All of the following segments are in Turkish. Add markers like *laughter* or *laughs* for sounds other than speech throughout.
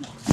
Yes.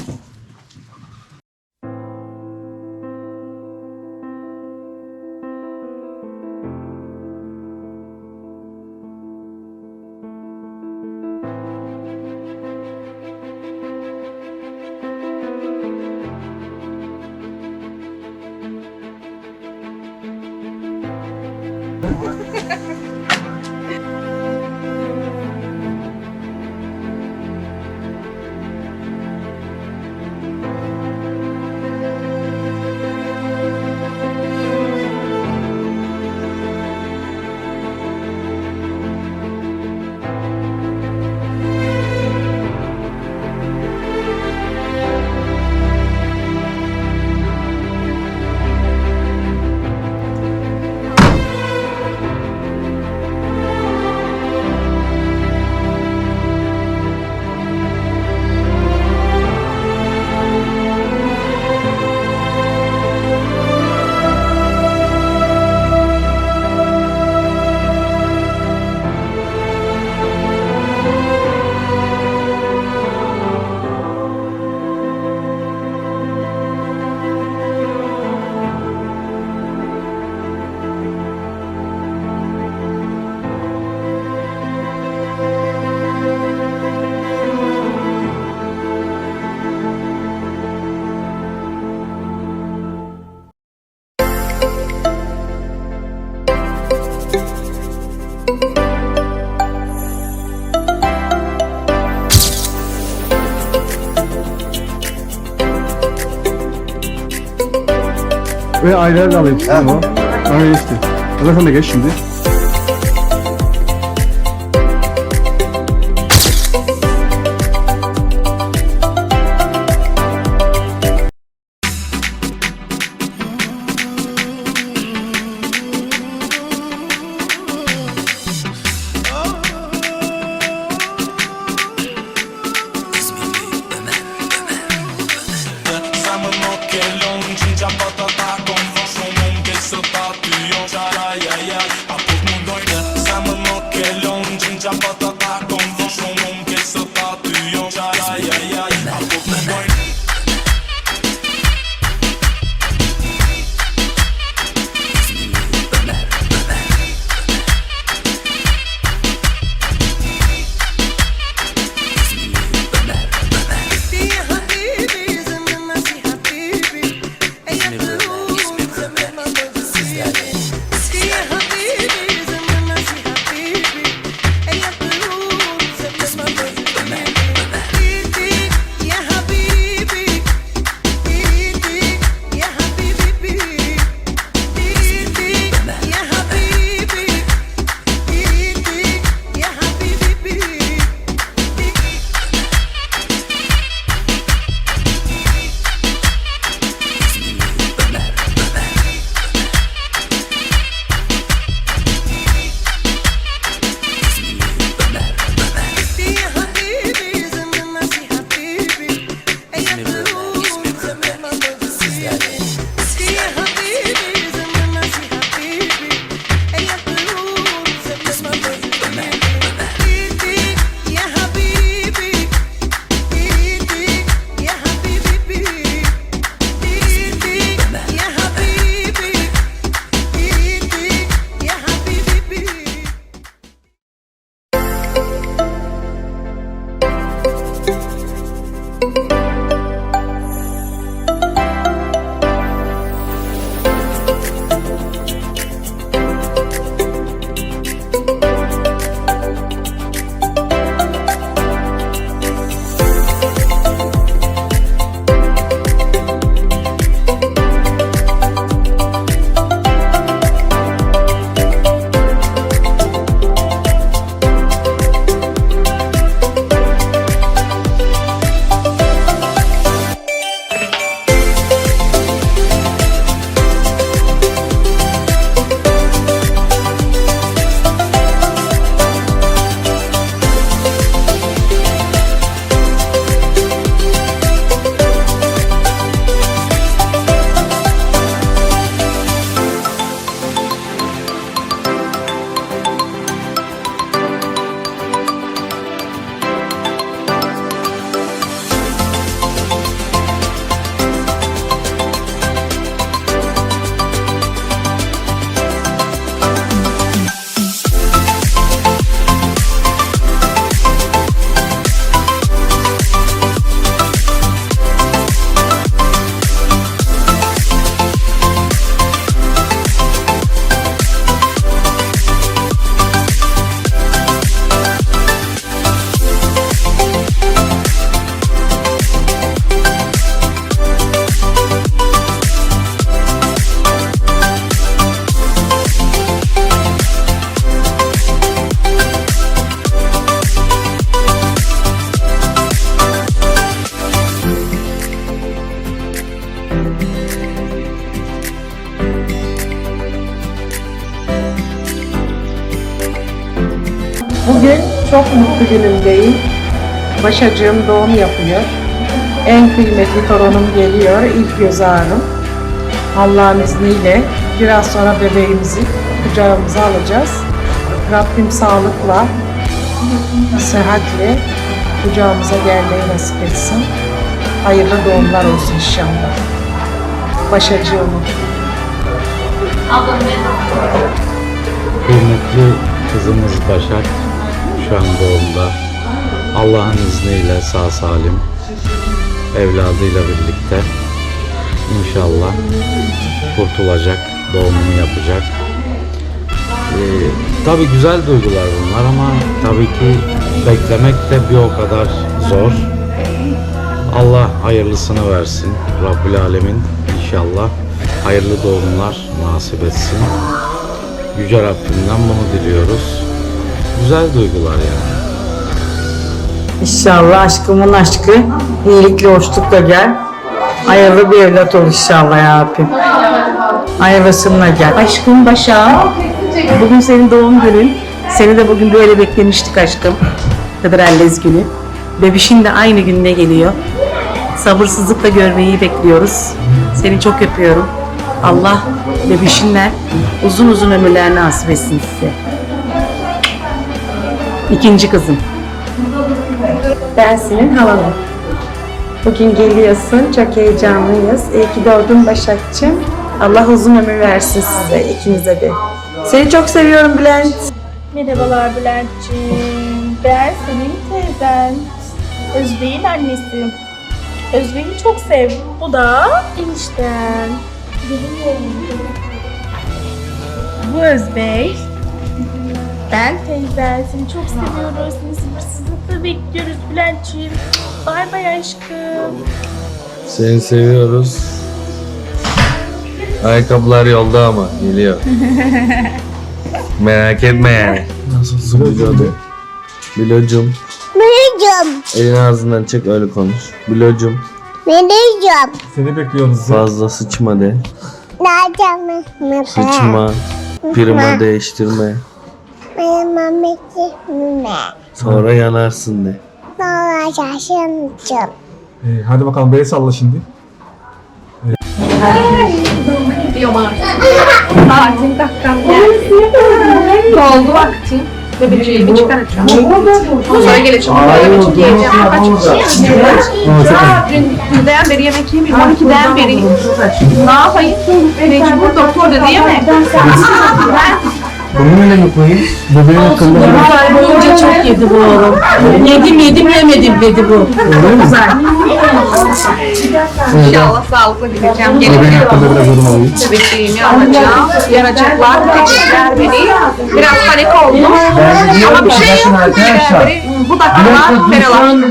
Ve aileler de alayım. Tamam. Aile işte. Allah sen de geç şimdi. 26 günümdeyim. Başacığım doğum yapıyor. En kıymetli torunum geliyor ilk göz ağrım. Allah'ın izniyle biraz sonra bebeğimizi kucağımıza alacağız. Rabbim sağlıkla, sıhhatle kucağımıza gelmeyi nasip etsin. Hayırlı doğumlar olsun inşallah. Başacığımın. Kıymetli kızımız Başak şu an doğumda. Allah'ın izniyle sağ salim evladıyla birlikte inşallah kurtulacak, doğumunu yapacak. Ee, tabii güzel duygular bunlar ama tabii ki beklemek de bir o kadar zor. Allah hayırlısını versin. Rabbül Alemin inşallah hayırlı doğumlar nasip etsin. Yüce Rabbimden bunu diliyoruz. Güzel duygular yani. İnşallah aşkımın aşkı iyilikle hoşlukla gel. Hayırlı bir evlat ol inşallah ya Rabbim. Hayırlısınla gel. Aşkım Başak'ım, bugün senin doğum günün. Seni de bugün böyle beklemiştik aşkım. Hıdrellez günü. Bebişin de aynı gününe geliyor. Sabırsızlıkla görmeyi bekliyoruz. Seni çok öpüyorum. Allah bebişinle uzun uzun ömürler nasip etsin size. İkinci kızım. Ben senin halanım. Bugün geliyorsun, çok heyecanlıyız. İyi ki doğdun Başakçığım. Allah uzun ömür versin size, ikinize de. Seni çok seviyorum Bülent. Merhabalar Bülent'ciğim. Ben senin teyzen. Özbey'in annesi. Özbey'i çok sev. Bu da enişten. Bu Özbey. Ben teyzen. Seni çok seviyoruz. Seni sabırsızlıkla bekliyoruz Bülent'ciğim. Bay bay aşkım. Seni seviyoruz. Ayakkabılar yolda ama geliyor. *laughs* Merak etme yani. Nasılsın Bilocum? Bilocum. Bileceğim. Elini ağzından çek öyle konuş. Bilocum. Bileceğim. Seni bekliyoruz. Fazla sıçma de. Nereden mi? Sıçma. Prima değiştirme. Mameti mi? Sonra yanarsın de. Sonra şaşırmışım. Ee, hadi bakalım beni salla şimdi. Doldu vaktim. Bebeğimi çıkaracağım. Sonra geleceğim. Yemek yiyeceğim. Kaç Dün, dünden beri yemek yemiyorum. 12'den beri. Ne yapayım? Mecbur doktor dedi yeme. Bunu öyle mi koyayım? Bebeğin akıllı. ay boyunca çok yedi bu oğlum. Yedim yedim yemedim dedi bu. Güzel. İnşallah sağlıklı gideceğim. Bebeğin Gelip hakkında biraz yorum alayım. bebeğimi alacağım. Yanacaklar. Teşekkürler beni. Biraz panik oldum. Ama bir şey yok. Biri- Bu dakikalar feralar.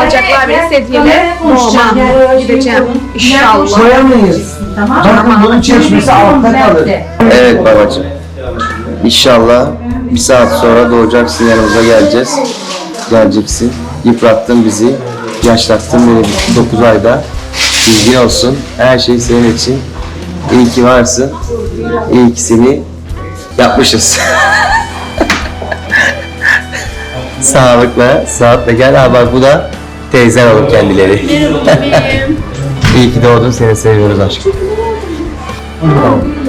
Alacaklar beni sedyeyle. Normal gideceğim. İnşallah. Bakın bunun çeşmesi altta kalır. Evet babacığım. İnşallah bir saat sonra doğacaksın yanımıza geleceğiz. Geleceksin. Yıprattın bizi. Yaşlattın beni 9 ayda. Bilgin olsun. Her şey senin için. İyi ki varsın. İyi ki seni yapmışız. *laughs* Sağlıkla, sağlıkla gel. Ha bak bu da teyzen olur kendileri. İyi ki doğdun. Seni seviyoruz aşkım.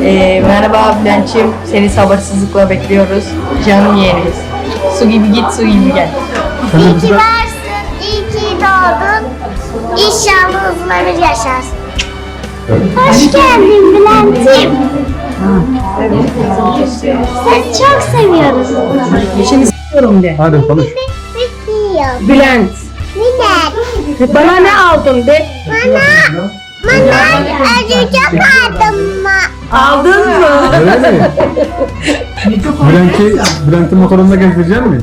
Ee, merhaba Bülent'ciğim. Seni sabırsızlıkla bekliyoruz. Canım yeğenimiz. Su gibi git, su gibi gel. İyi ki varsın. İyi ki doğdun. İnşallah uzun ömür yaşarsın. Hoş geldin Bülent'ciğim. Seni çok seviyoruz. İstiyorum de. Hadi konuş. Bekliyorum. Bülent. Bana ne aldın de? Bana, bana acıcık aldım mı? Aldın mı? Öyle mi? *laughs* Bülent'i, Bülent'i motorunda gezdirecek mi?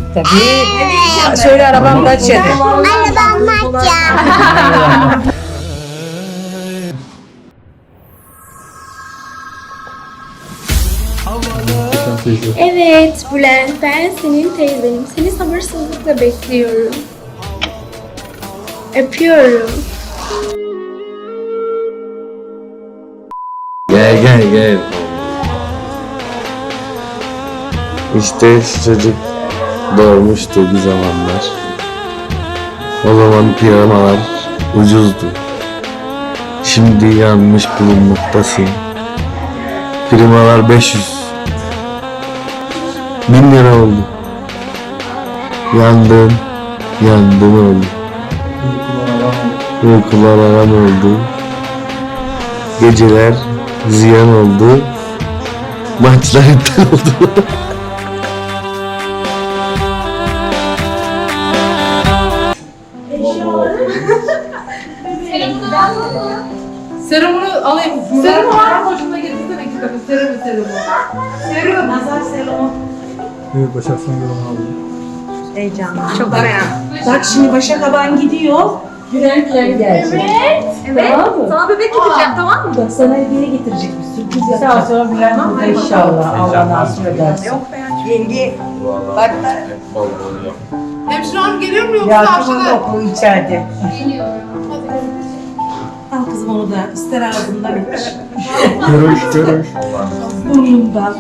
Şöyle arabamda içeri. Anne ben maçacağım. Evet Bülent, ben senin teyzenim. Seni sabırsızlıkla bekliyorum. Öpüyorum. Gel gel gel. İşte şu çocuk doğmuştu bir zamanlar. O zaman piranalar ucuzdu. Şimdi yanmış bulunmaktasın. Primalar 500. 1000 lira oldu. Yandım, yandım oldu. Uykular aram oldu. Geceler ziyan oldu. Maçlar iptal oldu. Serumunu alayım. Serum var mı? Hoşuna getirsene iki katı. Serum serumu. Serum. Nazar serumu. Evet Başak son yorumu aldım. Çok beğendim. Bak şimdi Başak Aban gidiyor. Gülen gülen gelecek. Evet. Sana bebek getireceğim tamam mı? Bak sana hediye getirecek bir sürpriz Sağ yapacak. sonra Bülent burada inşallah. Allah nasip edersin. Yenge bak Hemşire hanım geliyor mu yoksa aşağıda? okulu içeride. Al kızım onu da ister ağzından iç. Görüş, görüş. Burnundan.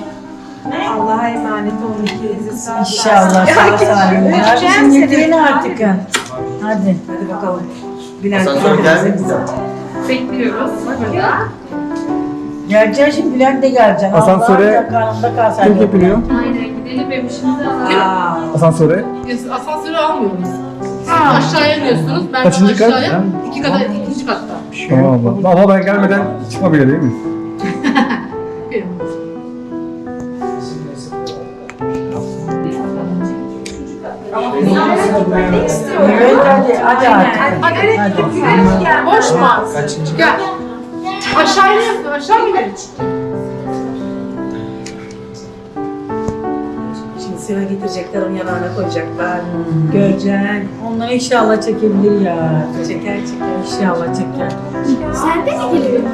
Allah'a emanet olun ikinizi sağ. İnşallah sağ salim. Herkesin yediğini artık. ha. Hadi. Hadi bakalım. Bülent Bekliyoruz. Burada. Geleceksin şimdi Bülent de geleceksin. Asansöre Allah karnında kalsın. Kim yapılıyor? Aynen gidelim bebişimizi alalım. Asansöre. Biz asansörü almıyoruz. Siz aşağıya iniyorsunuz. Ben Kaçıncı kat? aşağıya. İki kata, ikinci katta. Tamam abla. Ben gelmeden çıkmabilir değil mi? Evet hadi. Hadi artık. Hadi hadi gidelim gel. Boş mu? Kaçıncı? Gel. Aşağı iniyorsun. Aşağı gidelim. Şimdi sıra getirecekler onun yanağına koyacaklar. Göreceksin. Onlar inşallah çekebilir ya. Çeker çeker. İnşallah çeker. Sen de mi geliyorsun?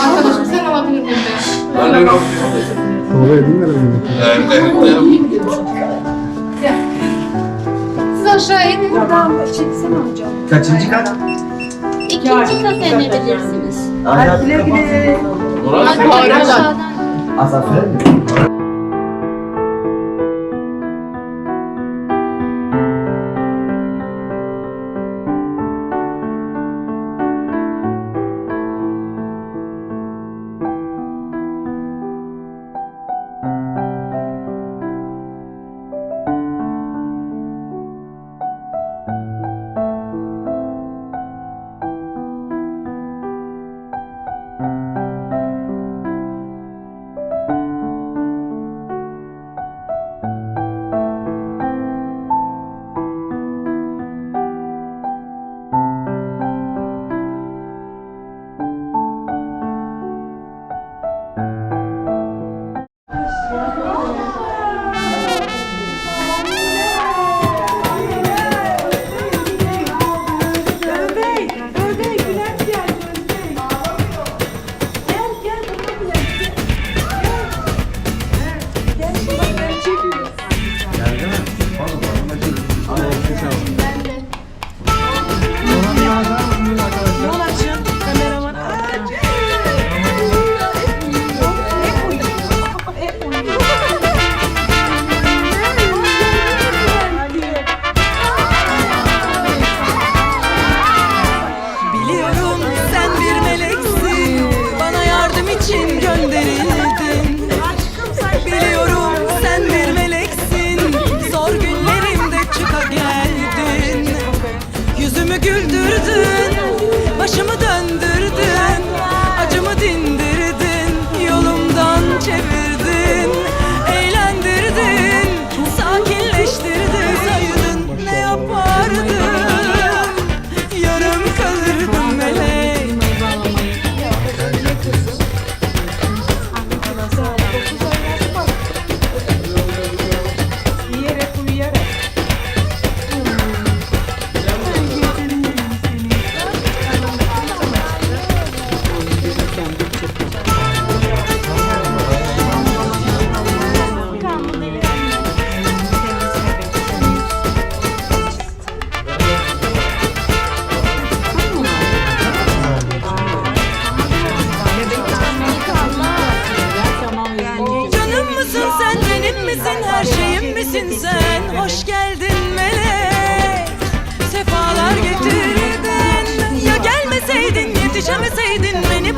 Arkadaşım sen alabilir miyim ben? Oraya değil mi? Siz aşağı inin. Kaçıncı kat? İkinci kata inebilirsiniz. Hadi güle güle. Hadi aşağıdan. Asansöre mi?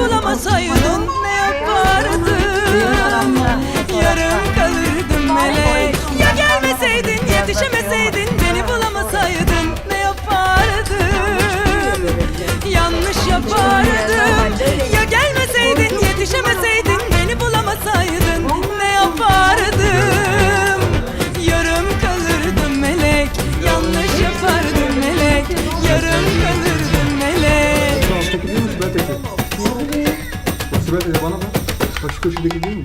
Bulamasaydın ne yapardım Yarım kalırdım melek. Ya gelmeseydin yetişemeseydin Beni bulamasaydın ne yapardım Yanlış yapardım bana bak. Şu köşedeki değil mi?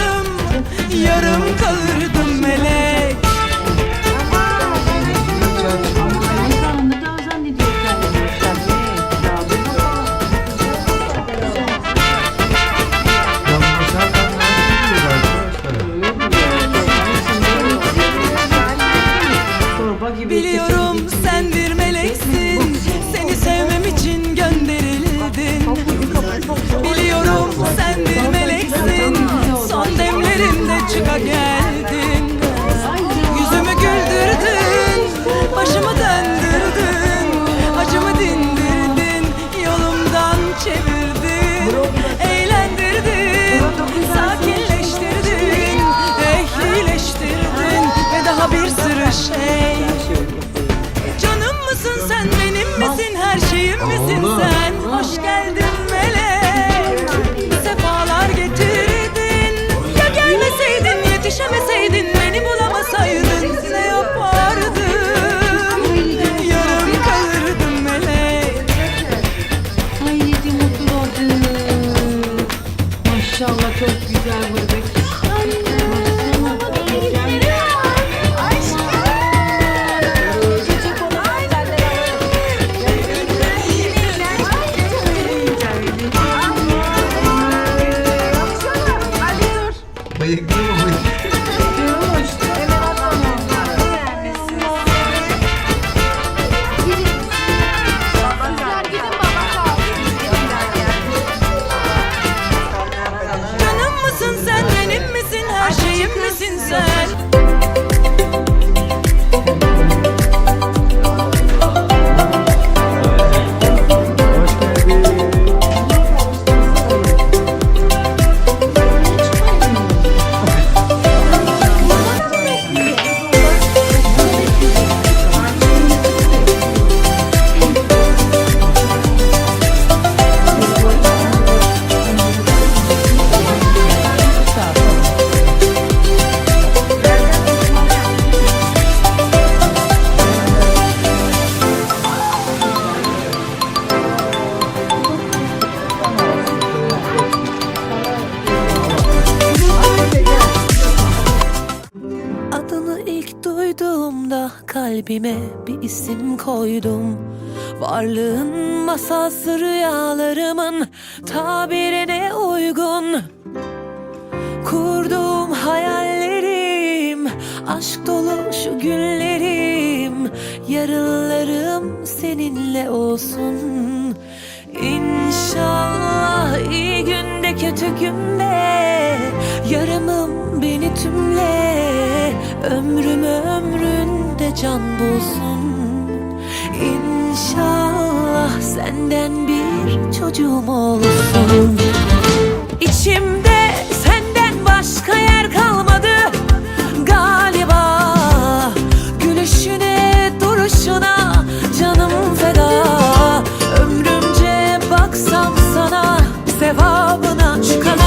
Yarım kalırdım melek misin sen? Hoş geldin kalbime bir isim koydum. Varlığın masalsı rüyalarımın tabirine uygun. Kurduğum hayallerim, aşk dolu şu günlerim. Yarınlarım seninle olsun. İnşallah iyi günde kötü günde. Yarımım beni tümle. Ömrüm de can bulsun. İnşallah senden bir çocuğum olsun. İçimde senden başka yer kalmadı. Galiba Gülüşüne duruşuna canım feda. Ömrümce baksam sana sevabına çıkalım